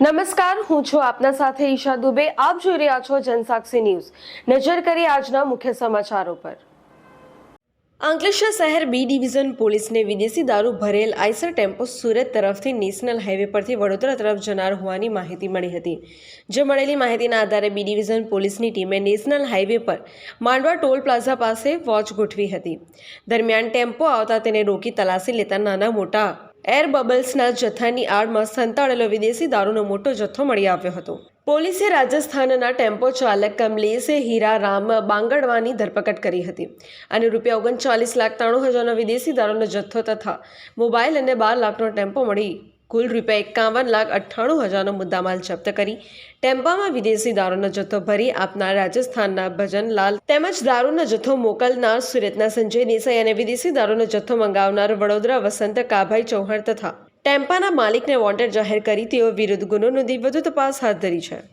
નમસ્કાર, હું છું આપના સાથે ઈશા દુબે. આપ જોઈ રહ્યા છો જનસાક્ષી ન્યૂઝ. નજર કરી આજના મુખ્ય સમાચારો પર. અંકલેશ્વર શહેર બી ડિવિઝન પોલીસને વિદેશી દારૂ ભરેલ આઈસર ટેમ્પો સુરત તરફથી નેશનલ હાઈવે પરથી વડોદરા તરફ જનાર હોવાની માહિતી મળી હતી. જે મળેલી માહિતીના આધારે બી ડિવિઝન પોલીસની ટીમે નેશનલ હાઈવે પર માંડવા ટોલ પ્લાઝા પાસે વોચ ગોઠવી હતી. દરમિયાન ટેમ્પો આવતા તેને રોકી તલાશી લેતા નાના મોટા એર બબલ્સના જથ્થાની આડમાં સંતાડેલો વિદેશી દારૂનો મોટો જથ્થો મળી આવ્યો હતો. પોલીસે રાજસ્થાનના ટેમ્પો ચાલક કમલેશે હીરા રામ બાંગડવાની ધરપકડ કરી હતી અને રૂપિયા ઓગણચાલીસ લાખ ત્રાણું હજારનો વિદેશી દારૂનો જથ્થો તથા મોબાઈલ અને બાર લાખનો ટેમ્પો મળી કુલ રૂપિયા એકાવન લાખ અઠ્ઠાણું હજારનો મુદ્દામાલ જપ્ત કરી. ટેમ્પામાં વિદેશી દારૂનો જથ્થો ભરી આપનાર રાજસ્થાનના ભજનલાલ તેમજ દારૂનો જથ્થો મોકલનાર સુરતના સંજય દેસાઈ અને વિદેશી દારૂનો જથ્થો મંગાવનાર વડોદરા વસંત કાભાઈ ચૌહાણ તથા ટેમ્પાના માલિકને વોન્ટેડ જાહેર કરી તેઓ વિરુદ્ધ ગુનો નોંધી વધુ તપાસ હાથ ધરી છે.